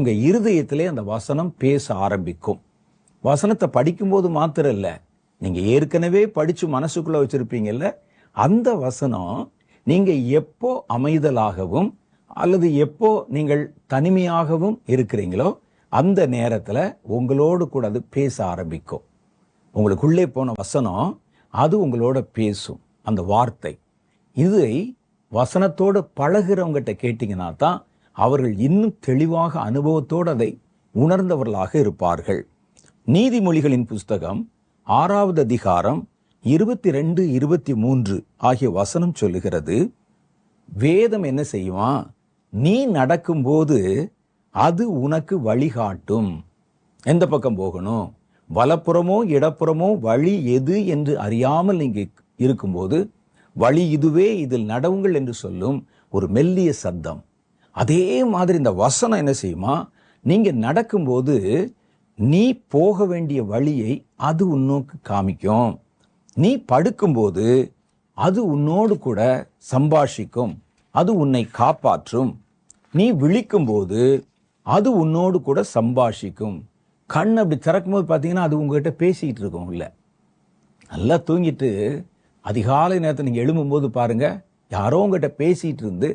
உங்க இருதயத்திலே அந்த வசனம் பேச ஆரம்பிக்கும். வசனத்தை படிக்கும்போது மாத்திரம் இல்லை நீங்கள் ஏற்கனவே படித்து மனசுக்குள்ளே வச்சுருப்பீங்கல்ல அந்த வசனம் நீங்கள் எப்போ அமைதலாகவும் அல்லது எப்போ நீங்கள் தனிமையாகவும் இருக்கிறீங்களோ அந்த நேரத்தில் உங்களோடு கூட அது பேச ஆரம்பிக்கும். உங்களுக்குள்ளே போன வசனம் அது உங்களோட பேசும் அந்த வார்த்தை. இதை வசனத்தோடு பழகிறவங்ககிட்ட கேட்டிங்கன்னா தான் அவர்கள் இன்னும் தெளிவாக அனுபவத்தோடு அதை உணர்ந்தவர்களாக இருப்பார்கள். நீதிமொழிகளின் புஸ்தகம் ஆறாவது அதிகாரம் இருபத்தி ரெண்டு இருபத்தி மூன்று ஆகிய வசனம் சொல்லுகிறது வேதம் என்ன செய்வான் நீ நடக்கும்போது அது உனக்கு வழிகாட்டும். எந்த பக்கம் போகணும்? வலப்புறமோ இடப்புறமோ வழி எது என்று அறியாமல் நீங்கள் இருக்கும்போது வழி இதுவே இதில் நடவுங்கள் என்று சொல்லும் ஒரு மெல்லிய சத்தம். அதே மாதிரி இந்த வசனம் என்ன செய்யுமா? நீங்கள் நடக்கும்போது நீ போக வேண்டிய வழியை அது உன்னோக்கு காமிக்கும். நீ படுக்கும்போது அது உன்னோடு கூட சம்பாஷிக்கும். அது உன்னை காப்பாற்றும். நீ விழிக்கும்போது அது உன்னோடு கூட சம்பாஷிக்கும். கண் அப்படி திறக்கும்போது பார்த்தீங்கன்னா அது உங்ககிட்ட பேசிக்கிட்டு இருக்கும் இல்லை நல்லா தூங்கிட்டு அதிகாலை நேரத்தை நீங்கள் எழும்பும்போது பாருங்கள் யாரோ உங்ககிட்ட பேசிகிட்டு இருந்து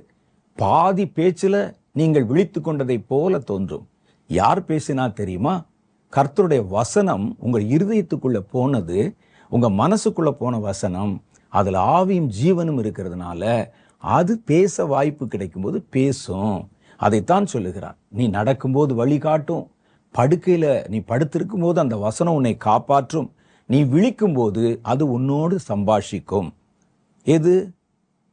பாதி பேச்சில் நீங்கள் விழித்து கொண்டதை போல தோன்றும். யார் பேசினா தெரியுமா? கர்த்தருடைய வசனம் உங்கள் இருதயத்துக்குள்ளே போனது உங்கள் மனசுக்குள்ளே போன வசனம் அதில் ஆவியும் ஜீவனும் இருக்கிறதுனால அது பேச வாய்ப்பு கிடைக்கும்போது பேசும். அதைத்தான் சொல்லுகிறார். நீ நடக்கும்போது வழிகாட்டும் படுக்கையில் நீ படுத்திருக்கும் போது அந்த வசனம் உன்னை காப்பாற்றும். நீ விழிக்கும் போது அது உன்னோடு சம்பாஷிக்கும். எது?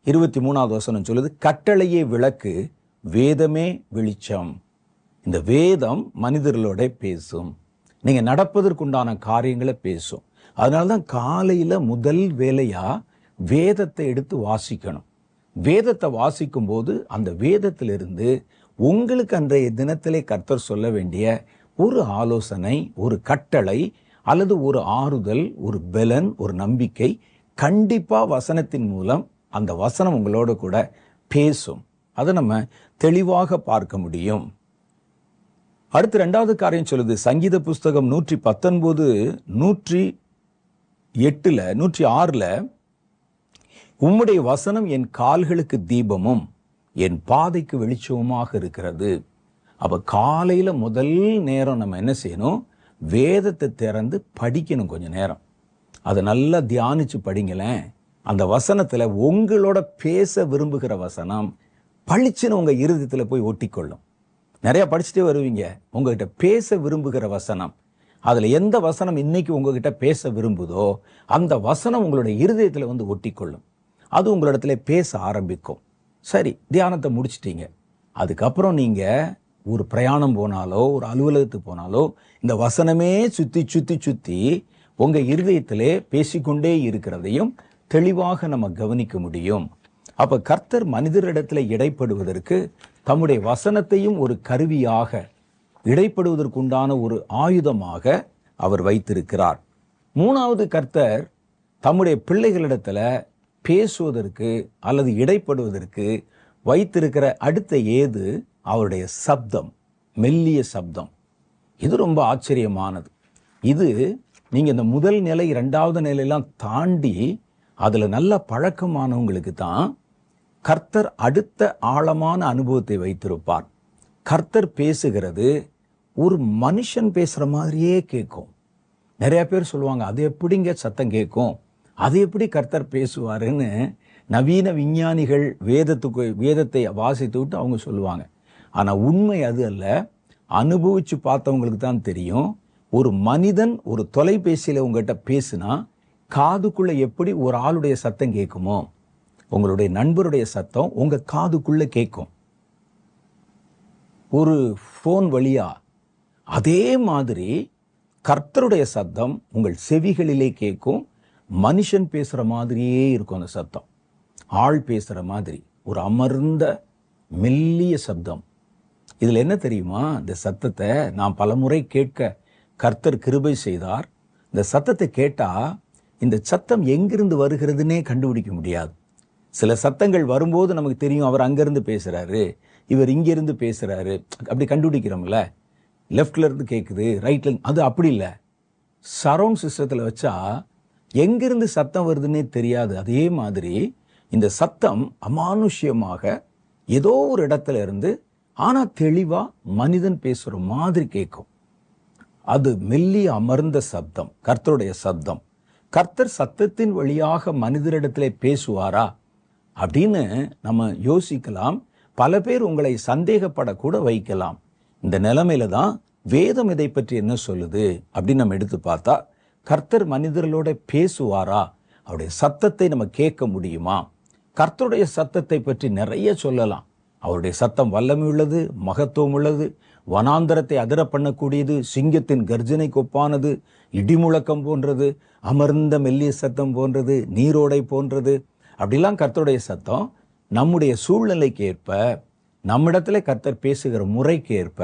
இருபத்தி மூணாவது வசனம் சொல்லுது கட்டளையே விளக்கு வேதமே வெளிச்சம். இந்த வேதம் மனிதர்களோட பேசும். நீங்கள் நடப்பதற்குண்டான காரியங்களை பேசும். அதனால தான் காலையில் முதல் வேலையாக வேதத்தை எடுத்து வாசிக்கணும். வேதத்தை வாசிக்கும் போது அந்த வேதத்திலிருந்து உங்களுக்கு அன்றைய தினத்திலே கர்த்தர் சொல்ல வேண்டிய ஒரு ஆலோசனை ஒரு கட்டளை அல்லது ஒரு ஆறுதல் ஒரு பெலன் ஒரு நம்பிக்கை கண்டிப்பாக வசனத்தின் மூலம் அந்த வசனம் உங்களோட கூட பேசும். அதை நம்ம தெளிவாக பார்க்க முடியும். அடுத்து ரெண்டாவது காரியம் சொல்லுது சங்கீத புஸ்தகம் நூற்றி பத்தொன்பது நூற்றி எட்டில் நூற்றி ஆறில் உம்முடைய வசனம் என் கால்களுக்கு தீபமும் என் பாதைக்கு வெளிச்சமுமாக இருக்கிறது. அப்போ காலையில் முதல் நேரம் நம்ம என்ன செய்யணும்? வேதத்தை திறந்து படிக்கணும் கொஞ்சம் நேரம். அதை நல்லா தியானித்து படிங்களேன். அந்த வசனத்தில் உங்களோட பேச விரும்புகிற வசனம் பளிச்சுன்னு உங்கள் இருதயத்தில் போய் ஒட்டிக்கொள்ளும். நிறையா படிச்சுட்டே வருவீங்க. உங்ககிட்ட பேச விரும்புகிற வசனம். அதில் எந்த வசனம் இன்றைக்கி உங்ககிட்ட பேச விரும்புதோ அந்த வசனம் உங்களுடைய இருதயத்தில் வந்து ஒட்டிக்கொள்ளும். அது உங்களிடத்துல பேச ஆரம்பிக்கும். சரி தியானத்தை முடிச்சிட்டீங்க. அதுக்கப்புறம் நீங்கள் ஒரு பிரயாணம் போனாலோ ஒரு அலுவலகத்துக்கு போனாலோ இந்த வசனமே சுற்றி சுற்றி சுற்றி உங்கள் இருதயத்திலே பேசிக்கொண்டே இருக்கிறதையும் தெளிவாக நம்ம கவனிக்க முடியும். அப்ப கர்த்தர் மனிதரிடத்துல இடைப்படுவதற்கு தம்முடைய வசனத்தையும் ஒரு கருவியாக இடைப்படுவதற்குண்டான ஒரு ஆயுதமாக அவர் வைத்திருக்கிறார். மூணாவது கர்த்தர் தம்முடைய பிள்ளைகளிடத்துல பேசுவதற்கு அல்லது இடைப்படுவதற்கு வைத்திருக்கிற அடுத்த ஏது? அவருடைய சப்தம் மெல்லிய சப்தம். இது ரொம்ப ஆச்சரியமானது. இது நீங்கள் இந்த முதல் நிலை இரண்டாவது நிலையெல்லாம் தாண்டி அதில் நல்ல பழக்கமானவங்களுக்கு தான் கர்த்தர் அடுத்த ஆழமான அனுபவத்தை வைத்திருப்பார். கர்த்தர் பேசுகிறது ஒரு மனுஷன் பேசுகிற மாதிரியே கேட்கும். நிறையா பேர் சொல்லுவாங்க அது எப்படிங்க சத்தம் கேட்கும்? அது எப்படி கர்த்தர் பேசுவாருன்னு? நவீன விஞ்ஞானிகள் வேதத்துக்கு வேதத்தை வாசித்து விட்டு அவங்க சொல்லுவாங்க. ஆனால் உண்மை அது அல்ல. அனுபவித்து பார்த்தவங்களுக்கு தான் தெரியும். ஒரு மனிதன் ஒரு தொலைபேசியில் உங்ககிட்ட பேசுனா காதுக்குள்ள எப்படி ஒரு ஆளுடைய சத்தம் கேட்குமோ உங்களுடைய நண்பருடைய சத்தம் உங்க காதுக்குள்ள கேட்கும். ஒரு ஃபோன் வழியா அதே மாதிரி கர்த்தருடைய சத்தம் உங்கள் செவிகளிலே கேட்கும். மனுஷன் பேசுகிற மாதிரியே இருக்கும் அந்த சத்தம். ஆள் பேசுகிற மாதிரி ஒரு அமர்ந்த மெல்லிய சப்தம். இதில் என்ன தெரியுமா? இந்த சத்தத்தை நான் பலமுறை கேட்க கர்த்தர் கிருபை செய்தார். இந்த சத்தத்தை கேட்டால் இந்த சத்தம் எங்கிருந்து வருகிறதுனே கண்டுபிடிக்க முடியாது. சில சத்தங்கள் வரும்போது நமக்கு தெரியும் அவர் அங்கேருந்து பேசுகிறாரு இவர் இங்கேருந்து பேசுகிறாரு அப்படி கண்டுபிடிக்கிறோம்ல. லெஃப்டில் இருந்து கேட்குது ரைட்டில் அது அப்படி இல்லை. சரவுண்ட் சிஸ்டத்தில் வச்சா எங்கிருந்து சத்தம் வருதுன்னே தெரியாது. அதே மாதிரி இந்த சத்தம் அமானுஷ்யமாக ஏதோ ஒரு இடத்துல இருந்து ஆனால் தெளிவாக மனிதன் பேசுகிற மாதிரி கேட்கும் அது மெல்லி அமர்ந்த சப்தம் கர்த்தருடைய சப்தம். கர்த்தர் சத்தத்தின் வழியாக மனிதரிடத்திலே பேசுவாரா? அப்படின்னு நம்ம யோசிக்கலாம். பல பேர் உங்களை சந்தேகப்படக்கூட வைக்கலாம். இந்த நிலைமையில தான் வேதம் இதை பற்றி என்ன சொல்லுது? அப்படின்னு நம்ம எடுத்து பார்த்தா கர்த்தர் மனிதர்களோட பேசுவாரா? அவருடைய சத்தத்தை நம்ம கேட்க முடியுமா? கர்த்தருடைய சத்தத்தை பற்றி நிறைய சொல்லலாம். அவருடைய சத்தம் வல்லமை உள்ளது மகத்துவம் உள்ளது வனாந்தரத்தை அதிர பண்ணக்கூடியது சிங்கத்தின் கர்ஜனை கொப்பானது இடிமுழக்கம் போன்றது அமர்ந்த மெல்லிய சத்தம் போன்றது நீரோடை போன்றது. அப்படிலாம் கர்த்தருடைய சத்தம் நம்முடைய சூழ்நிலைக்கு ஏற்ப நம்மிடத்துல கர்த்தர் பேசுகிற முறைக்கு ஏற்ப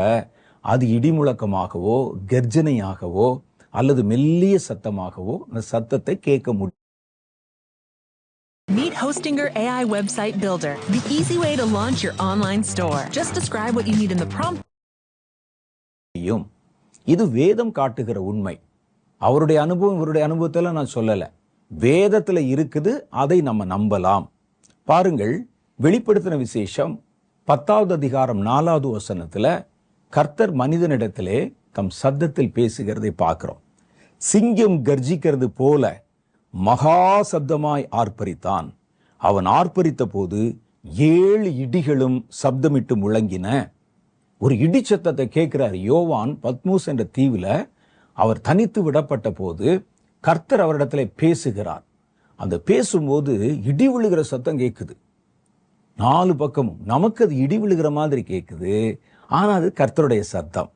அது இடிமுழக்கமாகவோ கர்ஜனையாகவோ அல்லது மெல்லிய சத்தமாகவோ அந்த சத்தத்தை கேட்க முடியும். Meet Hostinger AI Website Builder, the easy way to launch your online store. Just describe what you need in the prompt. இது வேதம் காட்டுகிற உண்மை. அவருடைய அனுபவம் இவருடைய அனுபவத்தில் நான் சொல்லலை. வேதத்தில் இருக்குது அதை நம்ம நம்பலாம். பாருங்கள் வெளிப்படுத்தின விசேஷம் பத்தாவது அதிகாரம் நாலாவது வசனத்தில் கர்த்தர் மனிதனிடத்திலே தம் சத்தத்தில் பேசுகிறதை பார்க்கிறோம். சிங்கம் கர்ஜிக்கிறது போல மகா சப்தமாய் ஆர்ப்பரித்தான். அவன் ஆர்ப்பரித்த போது ஏழு இடிகளும் சப்தமிட்டு முழங்கின. ஒரு இடி சத்தத்தை கேட்கிறார் யோவான் பத்மூஸ் என்ற தீவில். அவர் தனித்து விடப்பட்ட போது கர்த்தர் அவரிடத்துல பேசுகிறார். அந்த பேசும்போது இடி விழுகிற சத்தம் கேட்குது. நாலு பக்கமும் நமக்கு அது இடி விழுகிற மாதிரி கேட்குது. ஆனால் அது கர்த்தருடைய சத்தம்.